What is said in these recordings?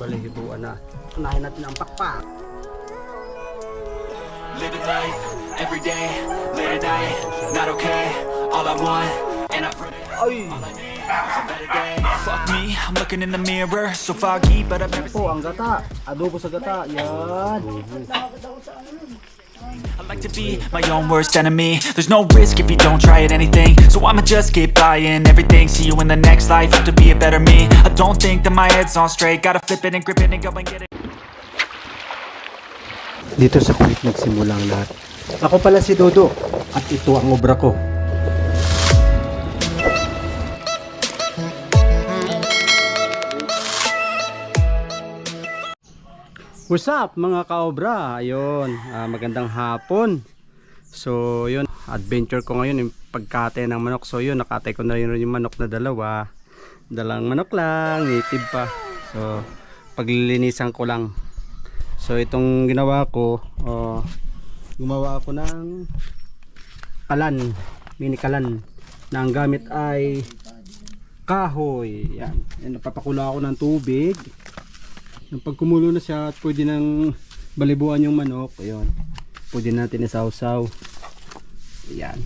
balihibuan na. Unahin natin ang pakpak. Living life every day, late at night, not okay. All I want, and I pray. Ay! All I need is a better day. Fuck me, I'm looking in the mirror, so foggy, but I've never seen. Po, ang gata. Adobo sa gata. Yan. I like to be my own worst enemy. There's no risk if you don't try at anything. So I'ma just keep buying everything. See you in the next life, have to be a better me. I don't think that my head's on straight. Gotta flip it and grip it and go and get it. Dito sa Kuwait nagsimula ang lahat. Ako pala si Dodo at ito ang obra ko. What's up mga kaobra? Ayun, ah, magandang hapon. So yun, adventure ko ngayon yung pagkatay ng manok. So yun, nakatay ko na yun yung manok na dalawa. Dalang manok lang, native pa. So paglilinisan ko lang. So itong ginawa ko, oh, gumawa ako ng kalan, mini kalan na ang gamit ay kahoy. Yan. Yan napapakulo ako ng tubig. Nung pag kumulo na siya at pwede nang balibuan yung manok, ayun. Pwede natin isawsaw. Yan.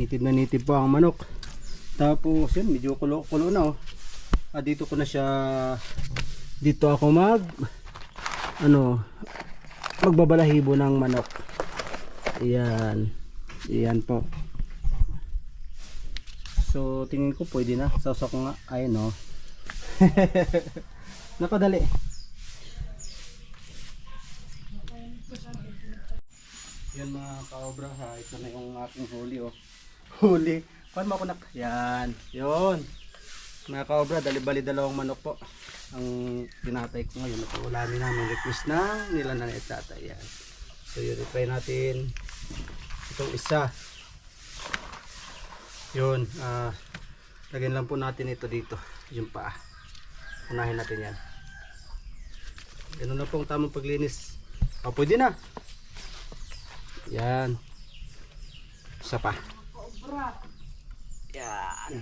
Nitib na nitib po ang manok. Tapos yun, medyo kulo-kulo na oh. Ah, dito ko na siya dito ako mag ano magbabalahibo ng manok. Ayan. Ayan po. So tingin ko pwede na. Sausaw ko nga. Ayun oh. Nakadali. Yan mga kaobra ha. Ito na yung ating huli oh. Huli. Paano mo ako nak... Yan. Yun. Mga kaobra, dali-bali dalawang manok po. Ang tinatay ko ngayon. Ito ulamin namin. Request na nila na itatay. Yan. So yun, try natin. Itong isa. Yun. Ah, lagyan lang po natin ito dito. Yung paa. Unahin natin yan. Ganun na po ang tamang paglinis. O, pwede na. Yan. Isa pa. Yan.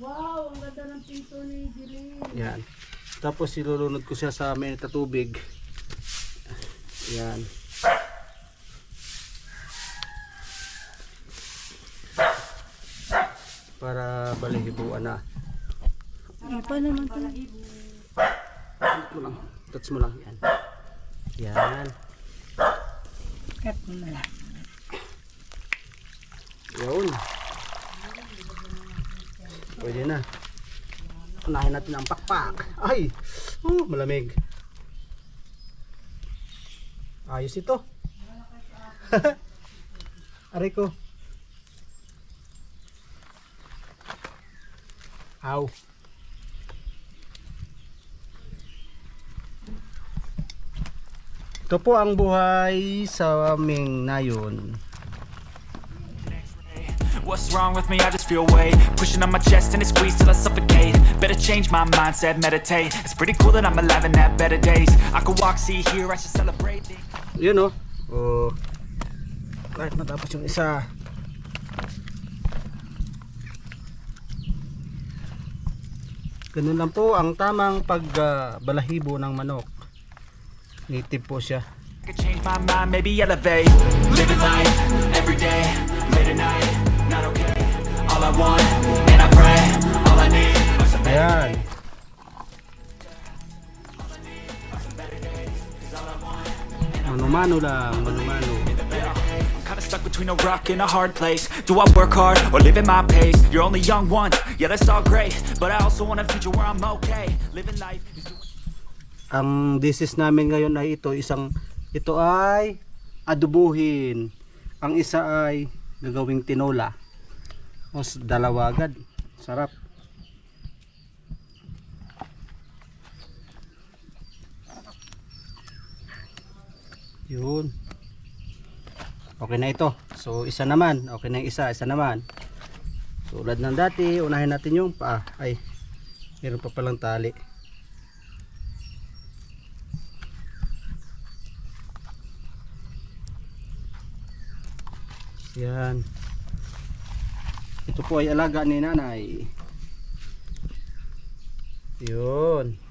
Wow, ang ganda ng pinto ni Jirin. Yan. Tapos ilulunod ko siya sa mainit na tubig. Yan. Para balihibuan na. Ano pa naman ito? Touch mo lang. Touch mo lang. Yan. Yan. Cut mo na lang. Yun. Pwede na. Unahin natin ang pakpak. Ay! Oh, malamig. Ayos ito. Aray ko. Aw. Ito po ang buhay sa aming nayon. What's wrong with me? I just feel weight pushing on my chest and it squeezes till I suffocate. Better change my mindset, meditate. It's pretty cool that I'm alive and have better days. I could walk, see, hear, I should celebrate. Yun oh. Oh. Kahit matapos yung isa. Ganun lang po ang tamang pagbalahibo ng manok. Native po siya. I could change my mind, maybe elevate. Living life every day, late at night, not okay. All I want, and I pray, all I need are some Ayan. Mano-mano lang, mano-mano. Between a rock and a hard place. Do I work hard or live at my pace? You're only young once, yeah, that's all great. But I also want a future where I'm okay. Living life Ang disis namin ngayon ay ito, isang ito ay adubuhin. Ang isa ay gagawing tinola. O s- dalawa agad. Sarap. Yun. Okay na ito. So isa naman. Okay na yung isa. Isa naman. Tulad ng dati, unahin natin yung paa. Ay, meron pa palang tali. Yan. Ito po ay alaga ni nanay. Yun.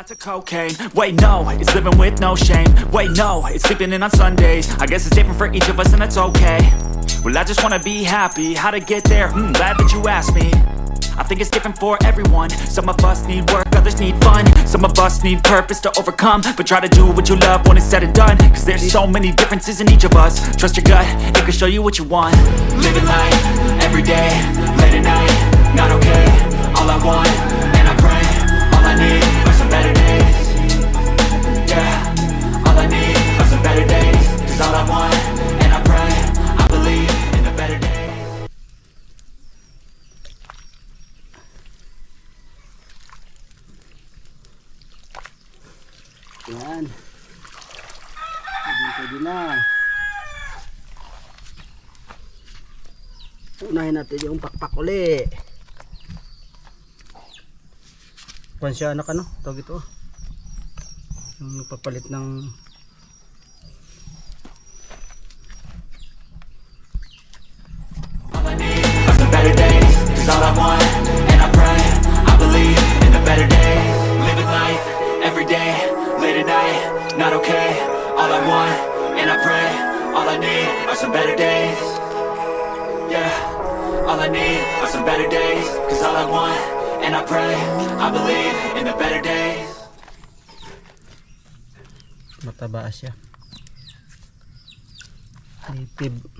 That's a cocaine. Wait, no, it's living with no shame. Wait, no, it's sleeping in on Sundays. I guess it's different for each of us, and that's okay. Well, I just wanna be happy. How to get there? Hmm, glad that you asked me. I think it's different for everyone. Some of us need work, others need fun. Some of us need purpose to overcome. But try to do what you love when it's said and done. Cause there's so many differences in each of us. Trust your gut, it can show you what you want. Living life, every day, late at night, not okay. All I want, and I pray, all I need better days. Cause all I want, and I pray, I believe in a better day. Yan. Din na. Unahin natin yung pakpak uli. Pansya anak ano? Tawag ito. Yung nagpapalit ng days Cause all I want, and I pray I believe in a better days mataba siya. Native.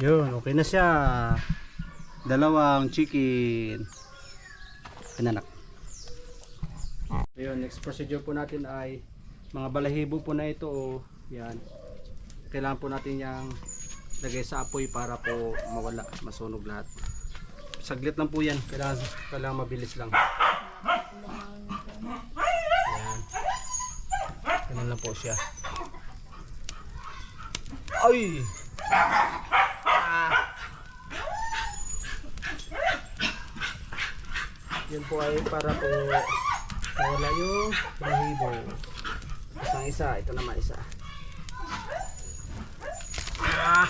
Yun, okay na siya. Dalawang chicken. Kananak. Ayun, next procedure po natin ay mga balahibo po na ito. Oh, yan. Kailangan po natin yung lagay sa apoy para po mawala, masunog lahat. Saglit lang po yan. Kailangan, kailangan mabilis lang. Yan. Ganun lang po siya. Ay! Yun po ay para po mawala yung balahibo. Isang isa, ito naman isa. Ah!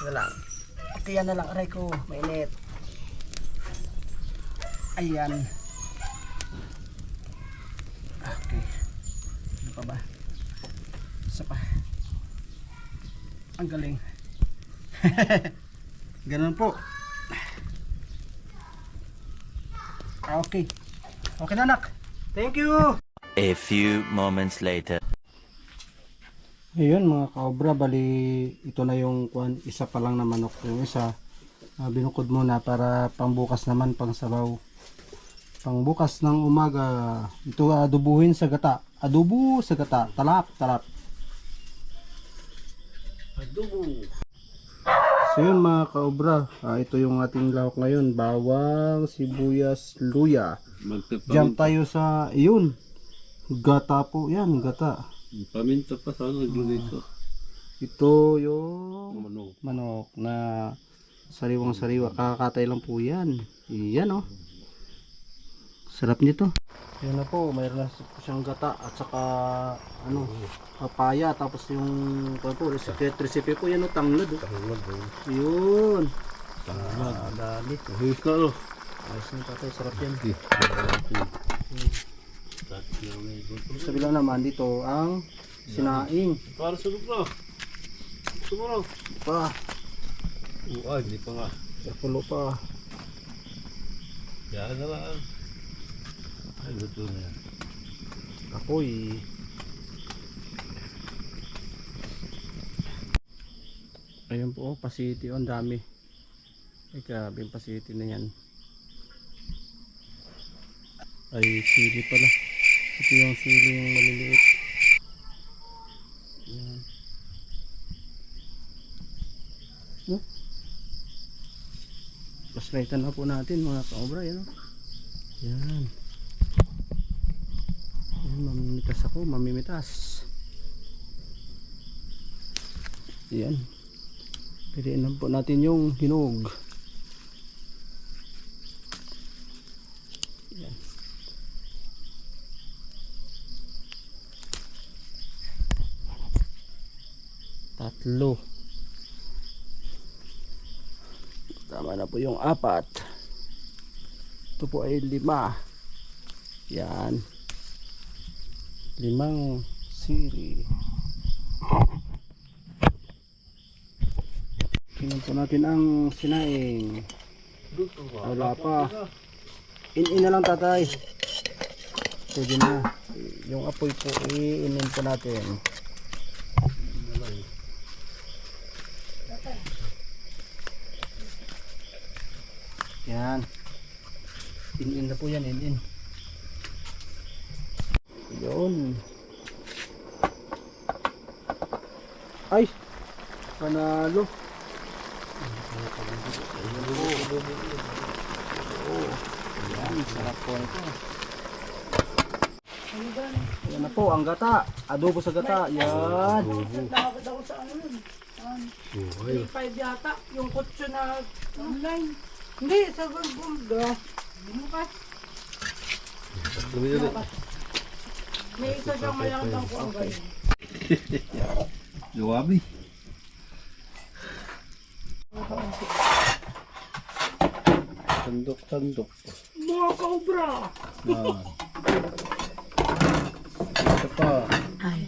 Ito lang. Okay, na lang aray ko. Mainit. Ayan. Okay. Ano pa ba? Isa pa. Ang galing. Ganun po. Ah, Okay. Okay na anak. Thank you. A few moments later. Ayun mga kaobra, bali ito na yung kwan, isa pa lang na manok. Yung isa, ah, binukod muna para pangbukas naman, pang sabaw. Pangbukas ng umaga, ito adubuhin sa gata. Adubo sa gata, talap, talap. Adubo. So yun mga kaobra, ah, ito yung ating lahok ngayon. Bawang, sibuyas, luya. Jump tayo sa, yun. Gata po, yan, gata. Paminta pa sana naglagay ko. Ito yung Manok. manok na sariwang sariwa. Kakakatay lang po yan. Yan oh. Sarap nito. Yan na po, mayroon na po siyang gata at saka ano, papaya. Tapos yung ano po, recipe, recipe po yan oh, tanglad oh. Tanglad eh. Yun. Ah, dali. Ayos na no. Ayos na tatay, sarap yan. Okay. Sa bilang naman dito ang sinaing. Para sa lupa. Sumuro. Pa, Oo, hindi pa nga. sa pulo pa. Yan na lang. Luto na yan. Kapoy. Ayun po, oh, pasiti. Oh, ang dami. Ay, grabe yung pasiti na yan. Ay, sili pala. Ito yung sili yung maliliit. Yan. Oh. Paslightan na po natin mga kaobra. Yan. oh. Yan. Mamimitas ako. Mamimitas. Yan. Piliin lang po natin yung hinog. Yan. Tatlo. Tama na po yung apat. Ito po ay lima. Yan. Limang siri. Tingnan po natin ang sinaing. Wala pa. In-in na lang tatay. Pwede na. Yung apoy po, i-inin po natin. Yan. In-in na po yan, in-in. Yun. Ay! Panalo. Yan, sarap po ito. Yan na po, ang gata. Adobo sa gata. Yan. Ako sa ano yun. May five yata. Yung kutso na online. Hindi, sa Gulgulga. Bukas. May isa siyang malakang ko ang ganyan. Gawabi. Tandok-tandok. Mga kaobra! Ah. Ito pa. Ay.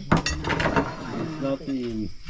Natin.